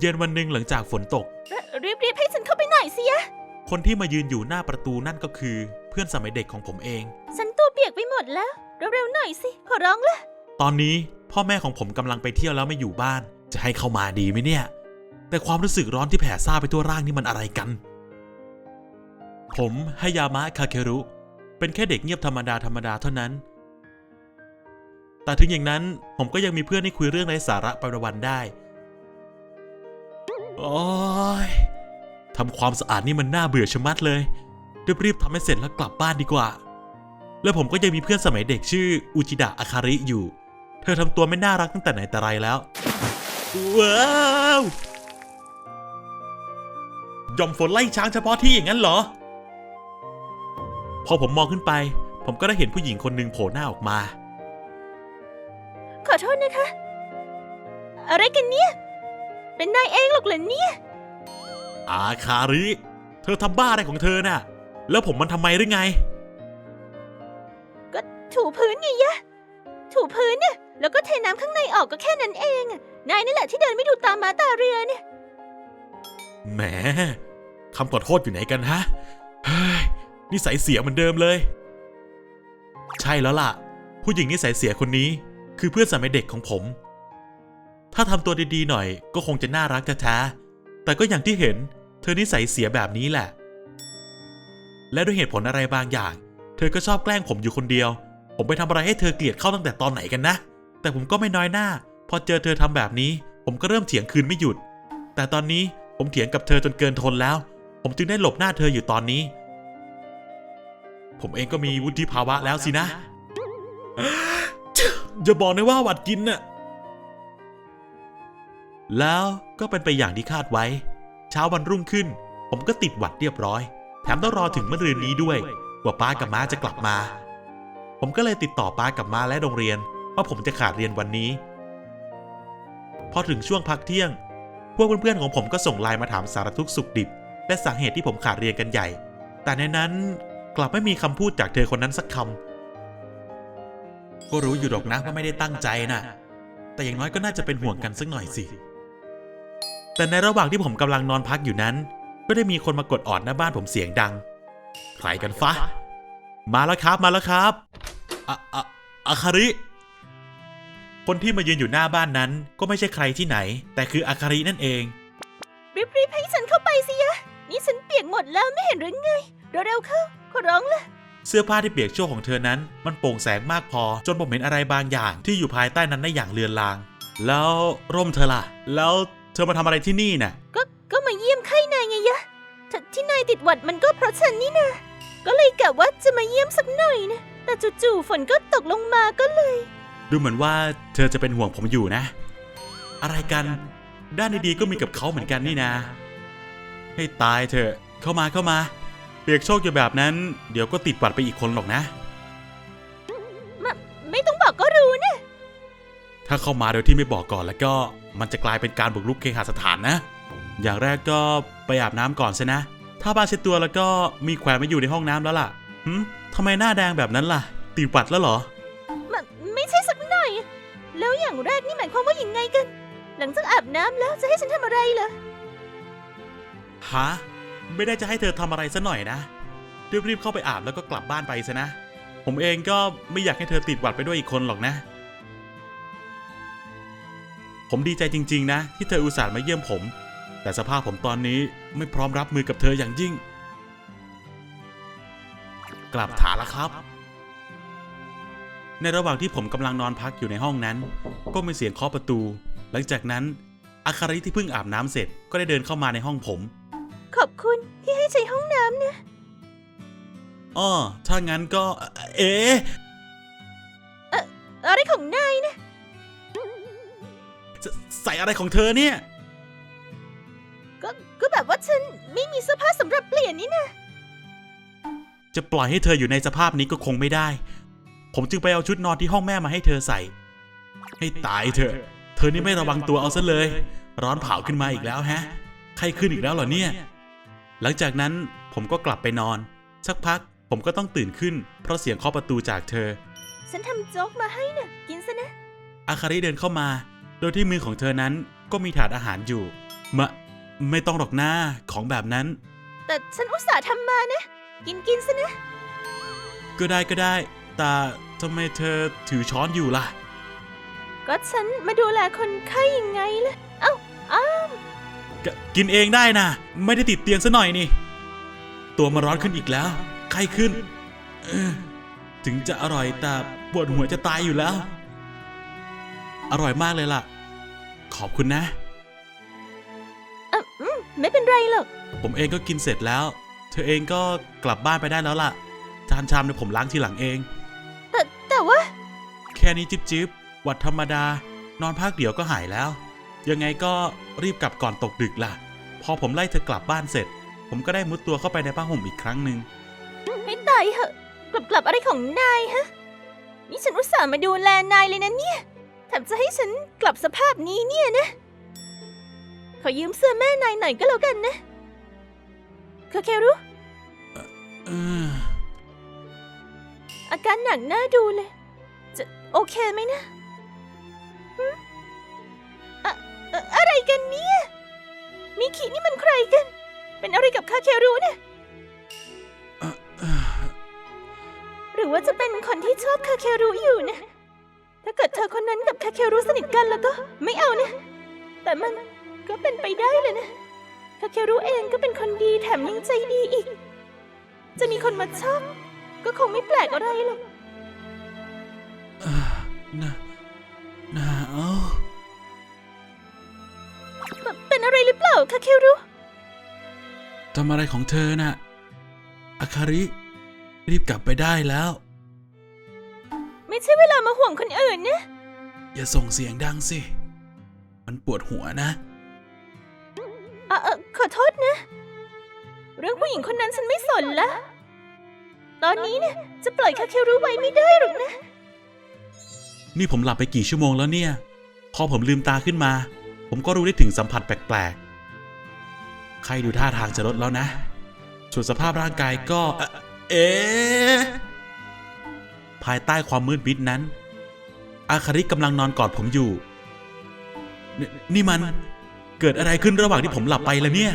เย็นวันหนึ่งหลังจากฝนตกรีบรีบๆให้ฉันเข้าไปหน่อยสิยะ คนที่มายืนอยู่หน้าประตูนั่นก็คือ เพื่อนสมัยเด็กของผมเอง ฉันตัวเปียกไปหมดแล้ว เร็วๆหน่อยสิขอร้องละตอนนี้พ่อแม่ของผมกำลังไปเที่ยวแล้วไม่อยู่บ้าน จะให้เข้ามาดีไหมเนี่ย แต่ความรู้สึกร้อนที่แผ่ซ่าไปทั่วร่างนี่มันอะไรกัน ผมฮายามะคาเครุ เป็นแค่เด็กเงียบธรรมดาธรรมดาเท่านั้น แต่ถึงอย่างนั้นผมก็ยังมีเพื่อนให้คุยเรื่องไร้สาระไปวันๆได้ โอ้ยทำความสะอาดนี่มันน่าเบื่อชะมัดเลยรีบๆทำให้เสร็จแล้วกลับบ้านดีกว่า แล้วผมก็ยังมีเพื่อนสมัยเด็กชื่ออุจิดะอาคาริอยู่ เธอทำตัวไม่น่ารักตั้งแต่ไหนแต่ไรแล้ว ว้าวยอมฝนไล่ช้างเฉพาะที่อย่างนั้นเหรอ พอผมมองขึ้นไป ผมก็ได้เห็นผู้หญิงคนหนึ่งโผล่หน้าออกมา ขอโทษนะคะ อะไรกันเนี่ย เป็นนายเองหรอกเหรอเนี่ย อาคาริ เธอทำบ้าอะไรของเธอน่ะ แล้วผมมันทำไมหรือไง ก็ถูพื้นไงยะ ถูพื้นเนี่ยแล้วก็เทน้ำข้างในออกก็แค่นั้นเองอะนายนี่แหละที่เดินไม่ดูตามมาตาเรือเนี่ย แหมคำขอโทษอยู่ไหนกันฮะเฮ้ยนิสัยเสียเหมือนเดิมเลย ใช่แล้วล่ะ ผู้หญิงนิสัยเสียคนนี้ คือเพื่อนสมัยเด็กของผม ถ้าทำตัวดีๆหน่อยก็คงจะน่ารักแท้ๆแต่ก็อย่างที่เห็น เธอนิสัยเสียแบบนี้แหละ และด้วยเหตุผลอะไรบางอย่าง เธอก็ชอบแกล้งผมอยู่คนเดียว ผมไปทำอะไรให้เธอเกลียดเข้าตั้งแต่ตอนไหนกันนะ แต่ผมก็ไม่น้อยหน้า พอเจอเธอทำแบบนี้ ผมก็เริ่มเถียงคืนไม่หยุด แต่ตอนนี้ผมเถียงกับเธอจนเกินทนแล้ว ผมจึงได้หลบหน้าเธออยู่ตอนนี้ ผมเองก็มีวุฒิภาวะแล้วสินะอย่าบอกนะว่าหวัดกินน่ะ แล้วก็เป็นไปอย่างที่คาดไว้ เช้าวันรุ่งขึ้น ผมก็ติดหวัดเรียบร้อย แถมต้องรอถึงมื่อรืนนี้ด้วย กว่าป้ากับม้าจะกลับมา ผมก็เลยติดต่อป้ากับม้าและโรงเรียนว่าผมจะขาดเรียนวันนี้ พอถึงช่วงพักเที่ยง พวกเพื่อนๆของผมก็ส่งไลน์มาถามสารทุกข์สุขดิบ และสาเหตุที่ผมขาดเรียนกันใหญ่ แต่ในนั้นกลับไม่มีคำพูดจากเธอคนนั้นสักคำก็รู้อยู่หรอกนะว่าไม่ได้ตั้งใจน่ะแต่อย่างน้อยก็น่าจะเป็นห่วงกันสักหน่อยสิ แต่ในระหว่างที่ผมกำลังนอนพักอยู่นั้น ก็ได้มีคนมากดออดหน้าบ้านผมเสียงดัง ใครกันฟะ มาแล้วครับมาแล้วครับอะอะอาคาริ คนที่มายืนอยู่หน้าบ้านนั้นก็ไม่ใช่ใครที่ไหน แต่คืออาคารินั่นเอง รีบๆให้ฉันเข้าไปสิยะ นี่ฉันเปียกหมดแล้วไม่เห็นหรือไง เร็วๆเข้า ขอร้องละเสื้อผ้าที่เปียกโชกของเธอนั้น มันโปร่งแสงมากพอ จนผมเห็นอะไรบางอย่างที่อยู่ภายใต้นั้นได้อย่างเลือนลาง แล้วร่มเธอล่ะ แล้ว เธอมาทำอะไรที่นี่น่ะก็ก็มาเยี่ยมไข้นายไงยะทที่นายติดหวัดมันก็เพราะฉันนี่นะก็เลยกะว่าจะมาเยี่ยมสักหน่อยนะ แต่จู่ๆฝนก็ตกลงมาก็เลย ดูเหมือนว่าเธอจะเป็นห่วงผมอยู่นะ อะไรกัน ด้านดีๆก็มีกับเขาเหมือนกันนี่นะ ให้ตายเถอะ เข้ามาเข้ามา เปียกโชกอยู่แบบนั้น เดี๋ยวก็ติดหวัดไปอีกคนหรอกนะ ถ้าเข้ามาโดยที่ไม่บอกก่อนแล้วก็มันจะกลายเป็นการบุกรุกเคหสถานนะ อย่างแรกก็ไปอาบน้ำก่อนใช่นะ ถ้าบ้านเช็ดตัวแล้วก็มีแขวนไว้อยู่ในห้องน้ำแล้วล่ะหืมทำไมหน้าแดงแบบนั้นล่ะ ติดหวัดแล้วเหรอไม่ไม่ใช่สักหน่อย แล้วอย่างแรกนี่หมายความว่าอย่างไงกัน หลังจากอาบน้ำแล้วจะให้ฉันทำอะไรเหรอ ฮะ ไม่ได้จะให้เธอทำอะไรซะหน่อยนะ รีบๆเข้าไปอาบแล้วก็กลับบ้านไปซะนะ ผมเองก็ไม่อยากให้เธอติดหวัดไปด้วยอีกคนหรอกนะ ผมดีใจจริง ๆ นะ ที่เธออุตส่าห์มาเยี่ยมผม แต่สภาพผมตอนนี้ไม่พร้อมรับมือกับเธออย่างยิ่ง กลับฐานแล้วครับ ในระหว่างที่ผมกำลังนอนพักอยู่ในห้องนั้น ก็มีเสียงเคาะประตู หลังจากนั้นอาคาริที่เพิ่งอาบน้ำเสร็จก็ได้เดินเข้ามาในห้องผม ขอบคุณที่ให้ใช้ห้องน้ำนะ อ้อถ้างั้นก็ เอ๊ะ อะไรของเธอเนี่ย ก็ก็แบบว่าฉันไม่มีเสื้อผ้าสำหรับเปลี่ยนนี่นะ จะปล่อยให้เธออยู่ในสภาพนี้ก็คงไม่ได้ ผมจึงไปเอาชุดนอนที่ห้องแม่มาให้เธอใส่ ให้ตายเถอะ เธอนี่ไม่ระวังตัวเอาซะเลย ร้อนเผาขึ้นมาอีกแล้วแฮะ ไข้ขึ้นอีกแล้วเหรอเนี่ย หลังจากนั้นผมก็กลับไปนอน สักพักผมก็ต้องตื่นขึ้น เพราะเสียงเคาะประตูจากเธอ ฉันทำโจ๊กมาให้นะ่ะกินซะนะ อาคาริเดินเข้ามา โดยที่มือของเธอนั้นก็มีถาดอาหารอยู่ มะ ไม่ต้องหรอกหน้าของแบบนั้น แต่ฉันอุตส่าห์ทำมานะ กินกินซะนะ ก็ได้ก็ได้ แต่ทำไมเธอถือช้อนอยู่ล่ะ ก็ฉันมาดูแลคนไข้ยังไงล่ะ เอ้าอ้าวกกินเองได้นะ ไม่ได้ติดเตียงซะหน่อยนี่ ตัวมาร้อนขึ้นอีกแล้ว ไข้ขึ้นเออถึงจะอร่อยแต่ปวดหัวจะตายอยู่แล้ว อร่อยมากเลยล่ะ ขอบคุณนะเอ่ออืมไม่เป็นไรหรอก ผมเองก็กินเสร็จแล้ว เธอเองก็กลับบ้านไปได้แล้วล่ะ จานชามเดี๋ยวผมล้างทีหลังเอง แต่แต่ว่า แค่นี้จิบจิบหวัดธรรมดา นอนพักเดี๋ยวก็หายแล้ว ยังไงก็รีบกลับก่อนตกดึกล่ะ พอผมไล่เธอกลับบ้านเสร็จ ผมก็ได้มุดตัวเข้าไปในผ้าห่มอีกครั้งหนึ่ง ไม่ตายเหอะ กลับกลับอะไรของนายฮะ นี่ฉันอุตส่าห์มาดูแลนายเลยนะเนี่ย แถมจะให้ฉันกลับสภาพนี้เนี่ยนะ ขอยืมเสื้อแม่นายหน่อยก็แล้วกันนะเคเครู้ออาการหนักน่าดูเลย จะโอเคไหมนะหึอะอะอะไรกันเนี่ย มิคินี่มันใครกัน เป็นอะไรกับคาเครุเนี่ยเอ่อเอ่อหรือว่าจะเป็นคนที่ชอบคาเครุอยู่นะ ถ้าเกิดเธอคนนั้นกับคาเครุสนิทกันแล้วก็ไม่เอานะ แต่มันก็เป็นไปได้เลยนะคาเครุเองก็เป็นคนดีแถมยังใจดีอีก จะมีคนมาชอบ ก็คงไม่แปลกอะไรหรอกเอ่อน่าหนาวเป็นอะไรหรือเปล่าคาเครุทำอะไรของเธอน่ะอาคาริ รีบกลับไปได้แล้ว ไม่ใช่เวลามาห่วงคนอื่นนะ อย่าส่งเสียงดังสิ มันปวดหัวนะเออเออขอโทษนะ เรื่องผู้หญิงคนนั้นฉันไม่สนละ ตอนนี้เนี่ยจะปล่อยคาเครุไว้ไม่ได้หรอกนะ นี่ผมหลับไปกี่ชั่วโมงแล้วเนี่ย พอผมลืมตาขึ้นมา ผมก็รู้ได้ถึงสัมผัสแปลกๆ ใครดูท่าทางจะลดแล้วนะ ส่วนสภาพร่างกายก็ เอ่อเอ๊ะ ภายใต้ความมืดมิดนั้น อาคาริกำลังนอนกอดผมอยู่นนี่มันเกิดอะไรขึ้นระหว่างที่ผมหลับไปแล้วเนี่ย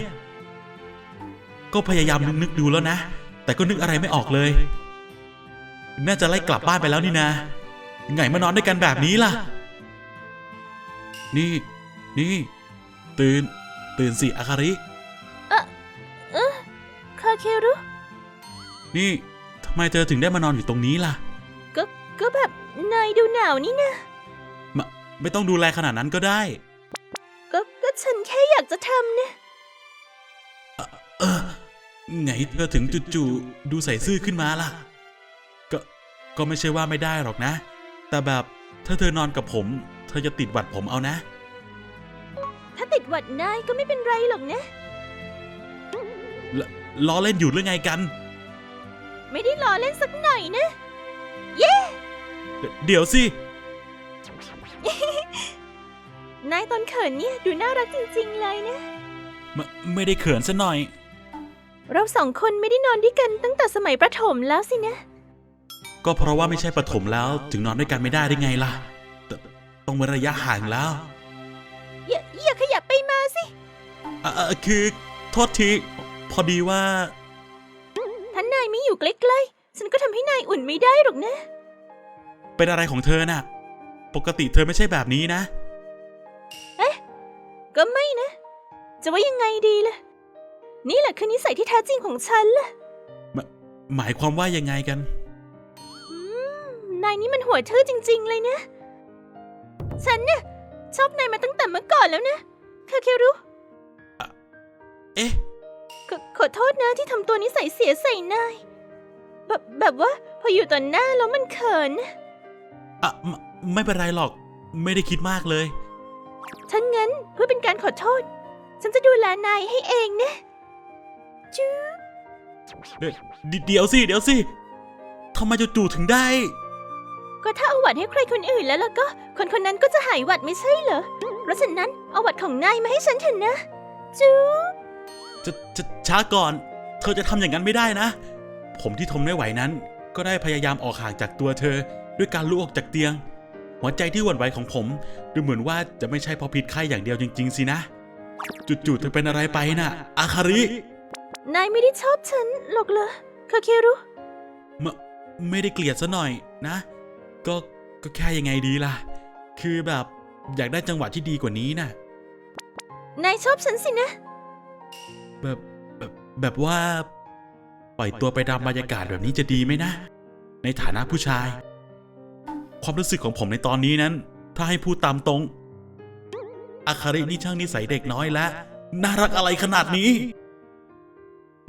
ก็พยายามนึกนึกๆดูแล้วนะ แต่ก็นึกอะไรไม่ออกเลย น่าจะไล่กลับบ้านไปแล้วนี่นาไงมานอนด้วยกันแบบนี้ล่ะ นี่ นี่ ตื่น ตื่นสิอาคาริเออคาเครุนี่ทำไมเธอถึงได้มานอนอยู่ตรงนี้ล่ะ ก็ก็แบบนายดูหนาวนี่นะมาไม่ต้องดูแลขนาดนั้นก็ได้ ก็ก็ฉันแค่อยากจะทำนะ เออ ไงเธอถึงจู่ๆดูใส่ซื่อขึ้นมาล่ะ ก็ ก็ไม่ใช่ว่าไม่ได้หรอกนะ แต่แบบถ้าเธอนอนกับผม เธอจะติดหวัดผมเอานะ ถ้าติดหวัดนายก็ไม่เป็นไรหรอกนะ ลล้อเล่นอยู่หรือไงกัน ไม่ได้ล้อเล่นสักหน่อยนะเด เดี๋ยวสิ นายตอนเขินเนี่ยดูน่ารักจริงๆเลยนะ ไม่ไม่ได้เขินซะหน่อย เราสองคนไม่ได้นอนด้วยกันตั้งแต่สมัยประถมแล้วสินะ ก็เพราะว่าไม่ใช่ปฐมแล้ว ถึงนอนด้วยกันไม่ได้ได้ไงล่ะตต้องเว้นระยะห่างแล้ว อย่าอย่าขยับไปมาสิ อะอะคือโทษที พอดีว่า ถ้านายไม่อยู่ใกล้ๆ ฉันก็ทำให้นายอุ่นไม่ได้หรอกนะ เป็นอะไรของเธอน่ะ ปกติเธอไม่ใช่แบบนี้นะก็ไม่นะ จะว่ายังไงดีล่ะ นี่แหละคือนิสัยที่แท้จริงของฉันล่ะ หมายความว่ายังไงกัน อืม นายนี่มันหัวทื่อจริง ๆ เลยนะ ฉันเนี่ยชอบนายมาตั้งแต่เมื่อก่อนแล้วนะคาเครุเอ๊ะ ขอขอโทษนะที่ทำตัวนิสัยเสียใส่นาย แบบแบบว่าพออยู่ต่อหน้าแล้วมันเขินนะ อะไม่ไม่เป็นไรหรอก ไม่ได้คิดมากเลยถ้างั้นเพื่อเป็นการขอโทษ ฉันจะดูแลนายให้เองนะจู๊เดี๋ยวเดี๋ยวสิ เดี๋ยวสิทำไมจู่ๆถึงได้ ก็ถ้าเอาหวัดให้ใครคนอื่นแล้วล่ะก็ คนคนนั้นก็จะหายหวัดไม่ใช่เหรอ เพราะฉะนั้นเอาหวัดของนายมาให้ฉันเถอะนะจู๊ จะจะช้าก่อน เธอจะทำอย่างนั้นไม่ได้นะ ผมที่ทนไม่ไหวนั้น ก็ได้พยายามออกห่างจากตัวเธอ ด้วยการลุกออกจากเตียง หัวใจที่หวั่นไหวของผม ดูเหมือนว่าจะไม่ใช่เพราะพิษไข้อย่างเดียวจริง ๆ สินะจู่ๆเธอเป็นอะไรไปน่ะ อาคาริ นายไม่ได้ชอบฉันหรอกเหรอคาเครุมไม่ได้เกลียดซะหน่อยนะ ก็ก็แค่ยังไงดีล่ะ คือแบบอยากได้จังหวะที่ดีกว่านี้น่ะ นายชอบฉันสินะ แบบแบบแบบว่า ปล่อยตัวไปตามบรรยากาศแบบนี้จะดีไหมนะ ในฐานะผู้ชาย ความรู้สึกของผมในตอนนี้นั้น ถ้าให้พูดตามตรง อาคารินี่ช่างนิสัยเด็กน้อยและ น่ารักอะไรขนาดนี้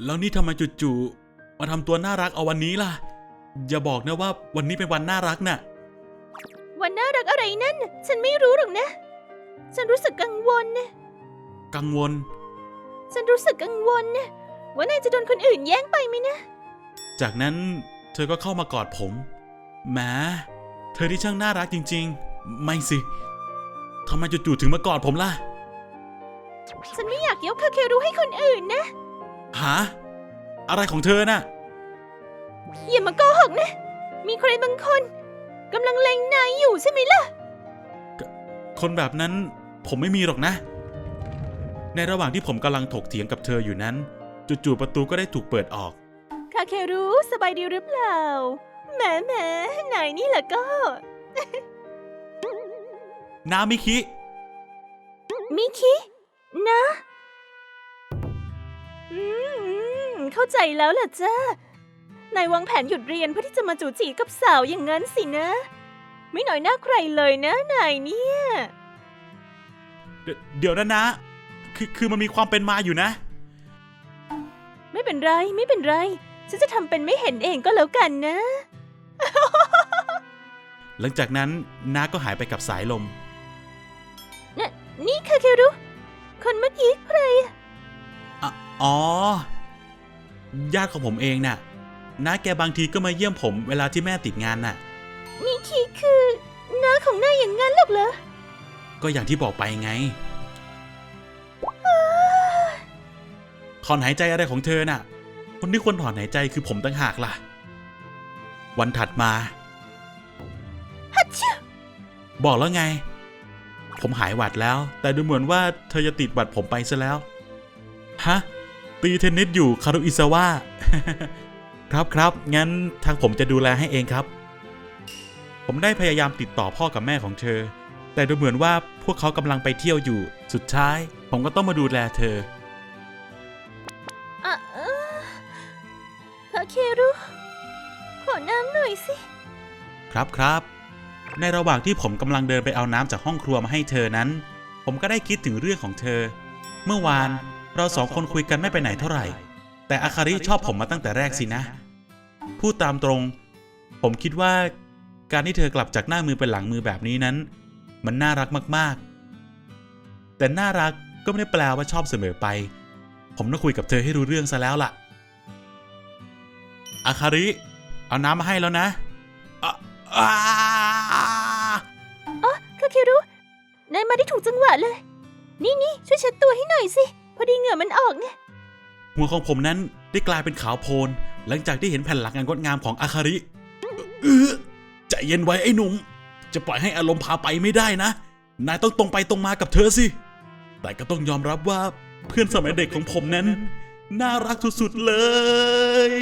แล้วนี่ทำไมจู่ๆมาทำตัวน่ารักเอาวันนี้ล่ะ อย่าบอกนะว่าวันนี้เป็นวันน่ารักน่ะ วันน่ารักอะไรนั่น ฉันไม่รู้หรอกนะ ฉันรู้สึกกังวลนะกังวล ฉันรู้สึกกังวลนะว่านายจะโดนคนอื่นแย่งไปไหมนะ จากนั้นเธอก็เข้ามากอดผมแหม เธอที่ช่างน่ารักจริง ๆ ไม่สิทำไมจู่ๆถึงมากอดผมล่ะฉันไม่อยากยกคาเครุให้คนอื่นนะหาอะไรของเธอน่ะอย่ามาโกหกนะ มีใครบางคนกำลังเล็งนายอยู่ใช่ไหมล่ะ คนแบบนั้นผมไม่มีหรอกนะ ในระหว่างที่ผมกำลังถกเถียงกับเธออยู่นั้น จู่ๆประตูก็ได้ถูกเปิดออก คาเครุสบายดีหรือเปล่า แหมแหมนายนี่แหละก็ นามิคิ มิคินะอืมเข้าใจแล้วล่ะจ้านายวางแผนหยุดเรียนเพื่อที่จะมาจูจีกับสาวอย่างนั้นสินะ ไม่หน่อยหน้าใครเลยนะนายเนี่ย เดี๋ยวเดี๋ยวนะนะ คือคือมันมีความเป็นมาอยู่นะ ไม่เป็นไรไม่เป็นไร ฉันจะทำเป็นไม่เห็นเองก็แล้วกันนะ หลังจากนั้นน้าก็หายไปกับสายลมน่ะนี่คาเครุ คนเมื่อกี้ใครอะอะอ๋อ ญาติของผมเองน่ะ น้าแกบางทีก็มาเยี่ยมผมเวลาที่แม่ติดงานน่ะมิคิคือน้าของนายอย่างนั้นหรอกเหรอ ก็อย่างที่บอกไปไง ถอนหายใจอะไรของเธอน่ะ คนที่ควรถอนหายใจคือผมต่างหากล่ะ วันถัดมาฮัชชิวบอกแล้วไง ผมหายหวัดแล้ว แต่ดูเหมือนว่าเธอจะติดหวัดผมไปซะแล้ว ฮะ ตีเทนนิสอยู่คารุอิซาวะครับครับงั้นทางผมจะดูแลให้เองครับ ผมได้พยายามติดต่อพ่อกับแม่ของเธอ แต่ดูเหมือนว่าพวกเขากำลังไปเที่ยวอยู่ สุดท้าย ผมก็ต้องมาดูแลเธออะเอ่อคาเครุ ขอน้ำหน่อยสิ ครับครับ ในระหว่างที่ผมกำลังเดินไปเอาน้ำจากห้องครัวมาให้เธอนั้น ผมก็ได้คิดถึงเรื่องของเธอ เมื่อวานเราสองคนคุยกันไม่ไปไหนเท่าไหร่ แต่อาคาริชอบผมมาตั้งแต่แรกสินะ พูดตามตรง ผมคิดว่าการที่เธอกลับจากหน้ามือเป็นหลังมือแบบนี้นั้น มันน่ารักมากๆ แต่น่ารักก็ไม่ได้แปลว่าชอบเสมอไป ผมต้องคุยกับเธอให้รู้เรื่องซะแล้วล่ะอาคาริ เอาน้ำมาให้แล้วนะอะอ่าอ๋อคาเครุนายมาได้ถูกจังหวะเลย นี่นี่ช่วยเช็ดตัวให้หน่อยสิ พอดีเหงื่อมันออกเนี่ยหัวของผมนั้นได้กลายเป็นขาวโพลน หลังจากที่เห็นแผ่นหลังอันงดงามของอาคาริเออใจเย็นไว้ไอ้หนุ่ม จะปล่อยให้อารมณ์พาไปไม่ได้นะ นายต้องตรงไปตรงมากับเธอสิ แต่ก็ต้องยอมรับว่าเพื่อนสมัยเด็กของผมนั้น น่ารักสุดๆเลย